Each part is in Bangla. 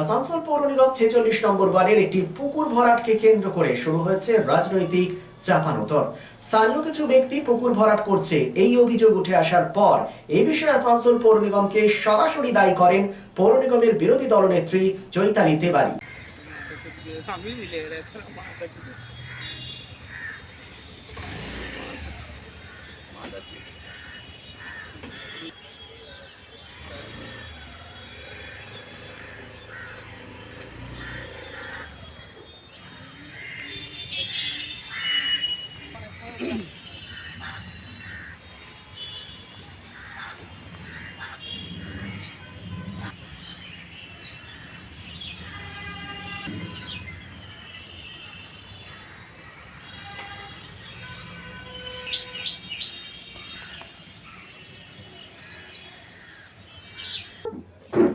আসানসোল পৌর নিগম ছেচল্লিশ নম্বর ওয়ার্ডের একটি পুকুর ভরাটকে কেন্দ্র করে শুরু হয়েছে রাজনৈতিক চাপানোতর। স্থানীয় কিছু ব্যক্তি পুকুর ভরাট করছে। এই অভিযোগ উঠে আসার পর এই বিষয়ে আসানসোল পৌর নিগমকে সরাসরি দায়ী করেন পৌর নিগমের বিরোধী দলনেত্রী চৈতালি মিলে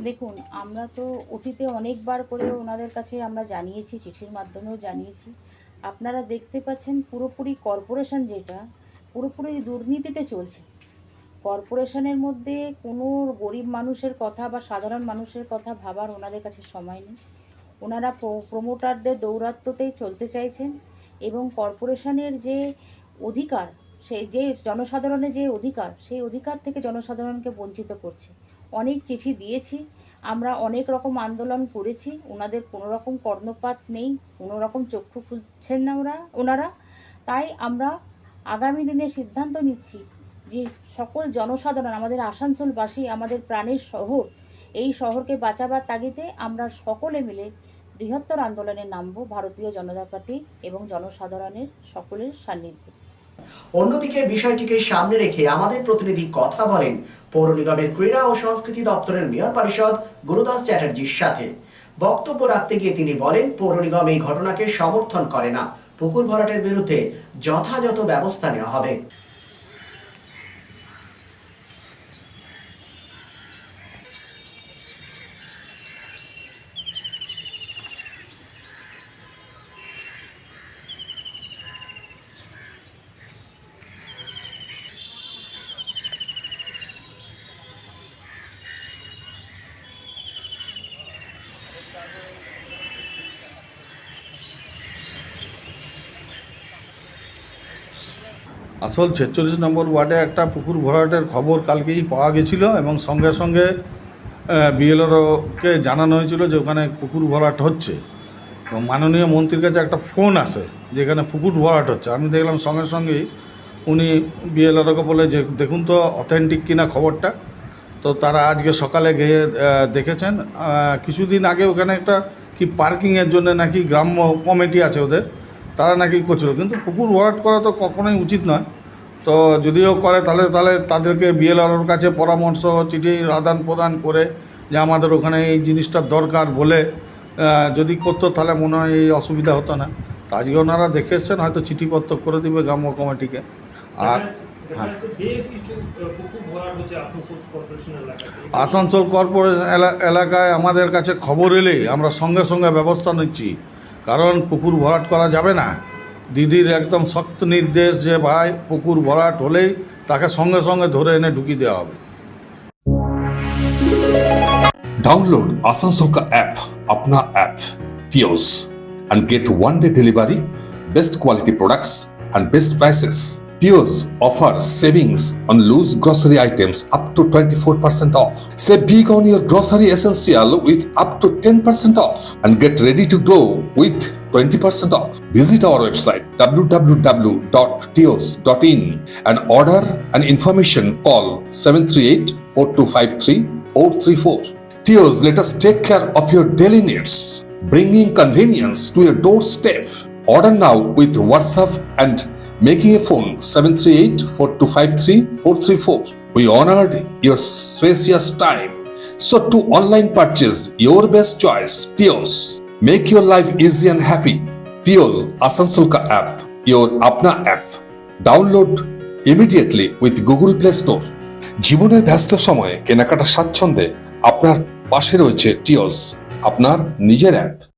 দেখুন আমরা তো অতীতে অনেকবার করে ওনাদের কাছে আমরা জানিয়েছি চিঠির মাধ্যমেও জানিয়েছি। আপনারা দেখতে পাচ্ছেন পুরোপুরি কর্পোরেশন যেটা, পুরোপুরি দুর্নীতিতে চলছে। কর্পোরেশনের মধ্যে কোনো গরিব মানুষের কথা বা সাধারণ মানুষের কথা ভাবার ওনাদের কাছে সময় নেই। ওনারা প্রমোটারদের দৌরাত্ম্যতেই চলতে চাইছেন এবং কর্পোরেশনের যে অধিকার সেই যে জনসাধারণের যে অধিকার, সেই অধিকার থেকে জনসাধারণকে বঞ্চিত করছে। অনেক চিঠি দিয়েছি আমরা অনেক রকম আন্দোলন করেছি, ওনাদের কোনো রকম কর্ণপাত নেই, কোনো রকম চক্ষু খুলছেন না ওরা, ওনারা। তাই আমরা আগামী দিনে সিদ্ধান্ত নিচ্ছি যে সকল জনসাধারণ, আমাদের আসানসোলবাসী, আমাদের প্রাণের শহর, এই শহরকে বাঁচাবার তাগিদে আমরা সকলে মিলে বৃহত্তর আন্দোলনে নামব, ভারতীয় জনতা পার্টি এবং জনসাধারণের সকলের সান্নিধ্যে। অন্যদিকে বিষয়টিকে সামনে রেখে আমাদের প্রতিনিধি কথা বলেন পৌর নিগমের ক্রীড়া ও সংস্কৃতি দপ্তরের মেয়র পরিষদ গুরুদাস চ্যাটার্জির সাথে। বক্তব্য রাখতে গিয়ে তিনি বলেন, পৌর নিগম এই ঘটনাকে সমর্থন করে না। পুকুর ভরাটের বিরুদ্ধে যথাযথ ব্যবস্থা নেওয়া হবে। আসল ছেচল্লিশ নম্বর ওয়ার্ডে একটা পুকুর ভরাটের খবর কালকেই পাওয়া গেছিল এবং সঙ্গে সঙ্গে বিএলআরওকে জানানো হয়েছিল যে ওখানে পুকুর ভরাট হচ্ছে। এবং মাননীয় মন্ত্রীর কাছে একটা ফোন আসে যেখানে পুকুর ভরাট হচ্ছে। আমি দেখলাম সঙ্গে সঙ্গেই উনি বিএলআরওকে বলে যে, দেখুন তো অথেন্টিক কিনা খবরটা। তো তারা আজকে সকালে গিয়ে দেখেছেন। কিছুদিন আগে ওখানে একটা কি পার্কিংয়ের জন্য নাকি গ্রাম্য কমিটি আছে ওদের। তারা নাকি করছিল। কিন্তু পুকুর ভরাট করা তো কখনোই উচিত নয়। তো যদিও করে তাহলে তাহলে তাদেরকে বিএলআরওর কাছে পরামর্শ চিঠি আদান প্রদান করে যে আমাদের ওখানে এই জিনিসটার দরকার বলে যদি করতো তাহলে মনে হয় এই অসুবিধা হতো না। তো আজকে ওনারা দেখে এসছেন হয়তো চিঠিপত্র করে দিবে গ্রাম্য কমিটিকে। আর হচ্ছে আসানসোল কর্পোরেশন এলাকায় আমাদের কাছে খবর এলেই আমরা সঙ্গে সঙ্গে ব্যবস্থা নিচ্ছি। কারণ পুকুর ভরাট করা যাবে না। দিদির একদম শক্ত নির্দেশ যে, ভাই, পুকুর ভরাট হলেই তাকে সঙ্গে সঙ্গে ধরে এনে ঢুকিয়ে দেওয়া হবে। ডাউনলোড আসানসোলকা অ্যাপ আপনা অ্যাপ পিওস and get one day delivery best quality products and best prices Tios offers savings on loose grocery items up to 24% off. Save big on your grocery essential with up to 10% off and get ready to go with 20% off. Visit our website www.tios.in and order an information call 738 4253 434. Tios, let us take care of your daily needs, bringing convenience to your doorstep. Order now with WhatsApp and making a phone 738 4253 434. We honored your spacious time. So to online purchase your best choice, Tios. Make your life easy and happy. Tios Asansol ka app, your Apna app. Download immediately with Google Play Store. জীবনের ব্যস্ত সময়ে কেনাকাটা স্বাচ্ছন্দ্যে আপনার পাশে রয়েছে টিওস আপনার নিজের অ্যাপ